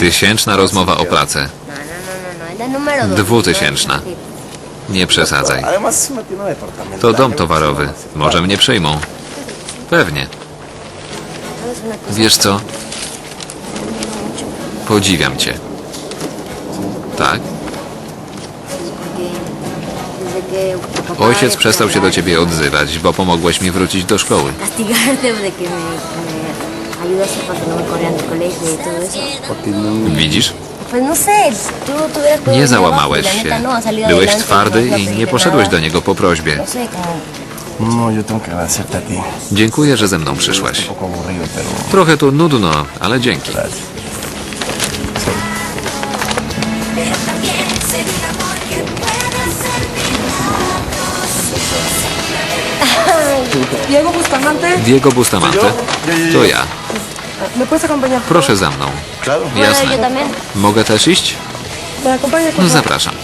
Tysięczna rozmowa o pracę. No, no, no. Dwutysięczna. Nie przesadzaj. To dom towarowy. Może mnie przyjmą. Pewnie. Wiesz co? Podziwiam cię. Tak? Ojciec przestał się do ciebie odzywać, bo pomogłeś mi wrócić do szkoły. Para que no me corrieran del colegio y todo eso. No- Widzisz? No sé, tú tuvieras que Nie załamałeś się. no, Byłeś twardy no i nie poszedłeś do niego po prośbie. No sé, como No, yo tengo que agradecerte a ti. Dziękuję, że ze mną przyszłaś. Un poco aburrido, pero Trochę tu nudno, ale dzięki. gracias. Diego Bustamante, Diego Bustamante? To ja. Proszę za mną. Jasne. Mogę też iść? No zapraszam.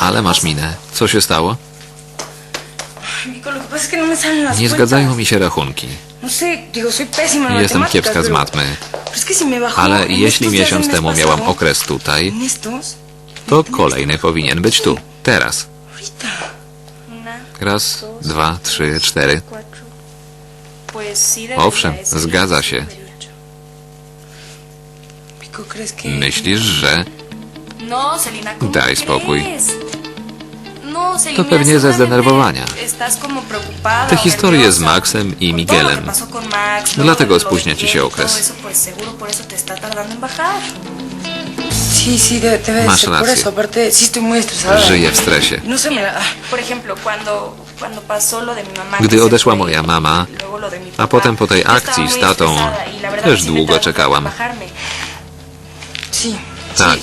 Ale masz minę. Co się stało? Nie zgadzają mi się rachunki. No Jestem kiepska z matmy. Ale jeśli miesiąc temu miałam okres tutaj, to kolejny powinien być tu. Teraz. Raz, dwa, trzy, cztery. Owszem, zgadza się. Myślisz, że No, Celina, ¿cómo Daj spokój. No, Celina, To pewnie ze zdenerwowania. Te historie z Maxem i Miguelem. Max, Dlatego spóźnia ci się okres. Masz rację. żyję w stresie. No mamá. Gdy odeszła moja mama, y a potem po tej akcji z tatą, y też długo czekałam. Tak.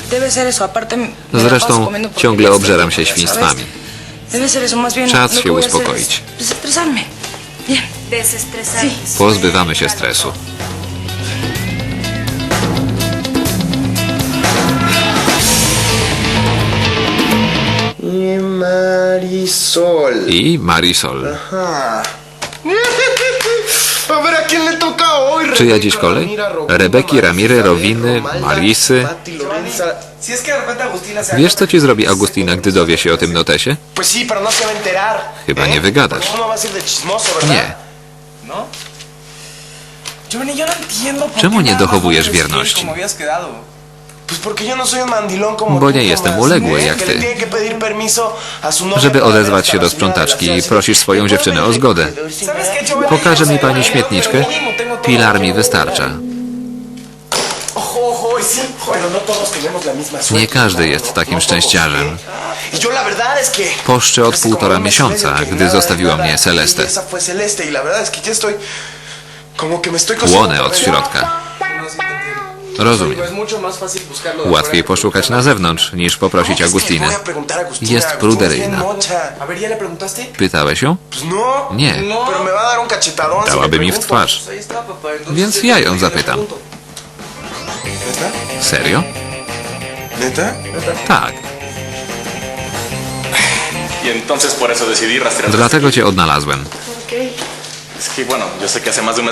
Zresztą ciągle obżeram się świństwami. Czas lo się uspokoić. Pozbywamy się stresu. Y Marisol. I Marisol. Ajá. Czyja dziś kolej? Rebeki, Ramiry, Rowiny, Marisy. Wiesz, co ci zrobi Agustina, gdy dowie się o tym notesie? No. Chyba nie wygadasz. Nie. ¿No? Czemu nie dochowujesz no wierności? Bo tú, nie jestem uległy jak ty. Żeby odezwać się do sprzątaczki, prosisz swoją dziewczynę o zgodę. Pokaże mi pani śmietniczkę? Pilar mi wystarcza. No. Nie każdy ¿no? jest No, takim no szczęściarzem. Y. Poszczę od półtora miesiąca, gdy zostawiła mnie Celeste. y Celeste y Płonę od środka. Rozumiem. Łatwiej poszukać na zewnątrz, niż poprosić Agustinę. Jest pruderyjna. Pytałeś ją? No. Nie. No. Dałaby mi w twarz. Więc ja ją zapytam. Serio? Tak. Y. Dlatego cię odnalazłem.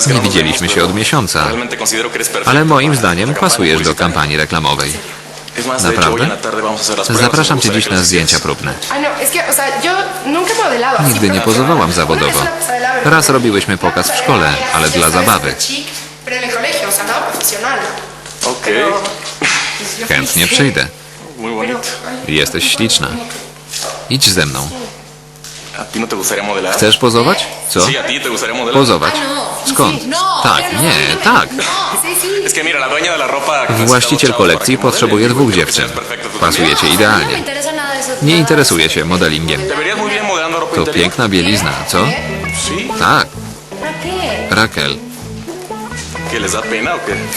Nie no widzieliśmy się od miesiąca. Ale moim zdaniem pasujesz do kampanii reklamowej. Naprawdę? Zapraszam cię dziś na zdjęcia próbne. Ah, no. Nigdy nie pozowałam zawodowo. Raz robiłyśmy pokaz w szkole, ale dla zabawy. Pero en el colegio, o sea, nada profesional. Ok, Pero, pues, yo Chętnie przyjdę. Jesteś śliczna. Idź ze mną. ¿A ti no te gustaría modelar? Chcesz pozować? Co? Sí, a ti te gustaría modelar. Pozować. Skąd? Tak, nie, tak. Właściciel kolekcji potrzebuje dwóch dziewczyn. Pasujecie No idealnie. Nie interesuje się modelingiem. To piękna bielizna, co? Sí. Tak. Raquel,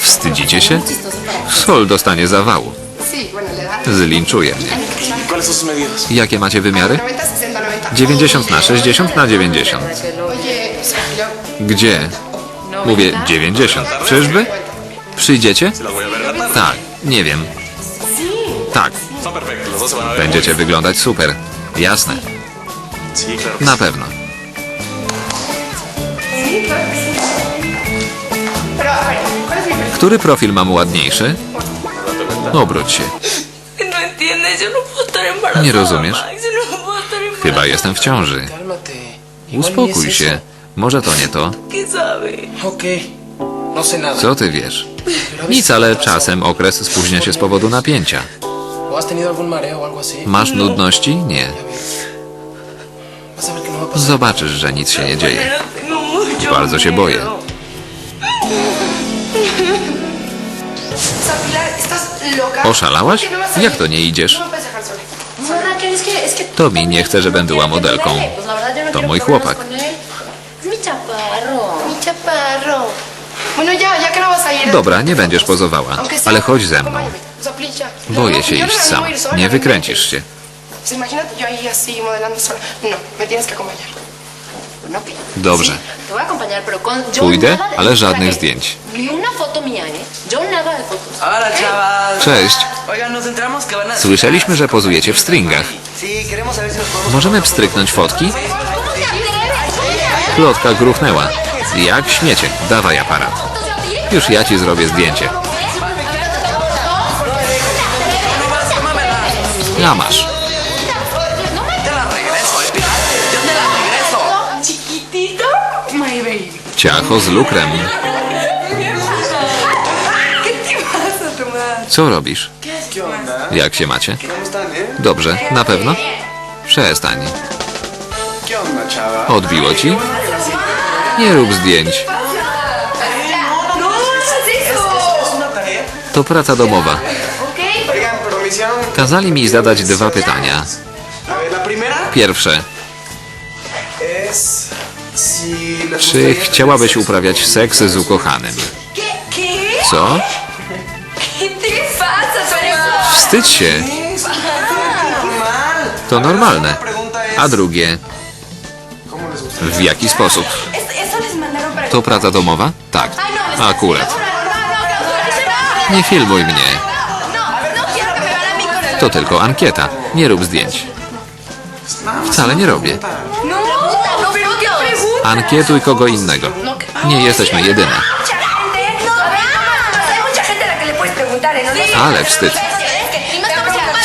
wstydzicie się? Sol dostanie zawału. Zlinczuje mnie. ¿Y? Jakie macie wymiary? 90, 60, 90. 90 na 60 na 90. Oye, o sea, yo. Gdzie? Mówię 90. Czyżby? Przyjdziecie? Tak, nie wiem. Tak, będziecie wyglądać super. Jasne, na pewno. Który profil mam ładniejszy? Obróć się. No no. Nie rozumiesz? Chyba jestem w ciąży. Uspokój się. Może to nie to. No. Co ty wiesz? Nic, ale czasem okres spóźnia się z powodu napięcia. Masz nudności? Nie. Zobaczysz, że nic się nie dzieje. Bardzo się boję. Oszalałaś? ¿Por qué no Jak to nie idziesz? No me puedes dejar sola. No, Raquel, es que, es que Tomi nie chce, żebym była modelką. To mój chłopak. no. Dobra, nie będziesz pozowała, ale chodź ze mną. Boję się no iść sam. Nie no wykręcisz się. Dobrze. Pójdę, ale żadnych zdjęć. ¿eh? Chaval. Cześć. Słyszeliśmy, że pozujecie w stringach. Możemy pstryknąć fotki? Plotka gruchnęła. Jak śmiecie. Dawaj aparat. Już ja ci zrobię zdjęcie. Ja masz. Te la regreso, Co robisz? Jak się macie? Dobrze, na pewno? Przestań. Odbiło ci? Nie rób zdjęć. To praca domowa. Kazali mi zadać dwa pytania. Pierwsze. Czy chciałabyś uprawiać seks z ukochanym? Co? Wstydź się. To normalne. A drugie, w jaki sposób? To praca domowa? Tak. Akurat. Nie filmuj mnie. To tylko ankieta. Nie rób zdjęć. Wcale nie robię. Ankietuj kogo innego. Nie jesteśmy jedyne. No- Ale wstyd.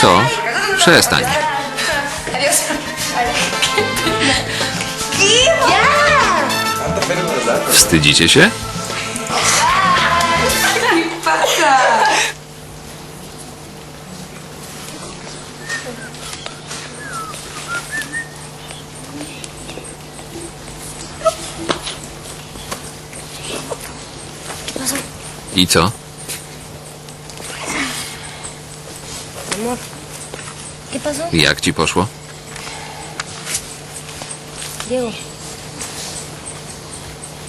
Co? Przestań. Wstydzicie się? I co? Jak ci poszło?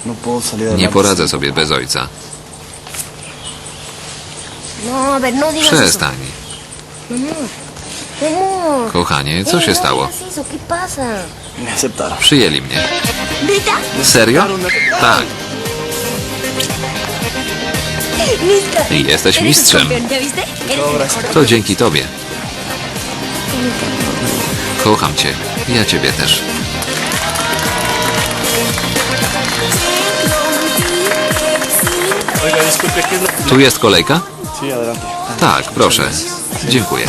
No Nie poradzę sobie bez ojca. No, no. Przestań. Kochanie, co się stało? Przyjęli mnie. Serio? Tak. Jesteś mistrzem. To dzięki tobie. Kocham cię. Ja ciebie też. Oiga, disculpe, ¿qué es lo Tu jest kolejka? Tak, proszę. Dziękuję.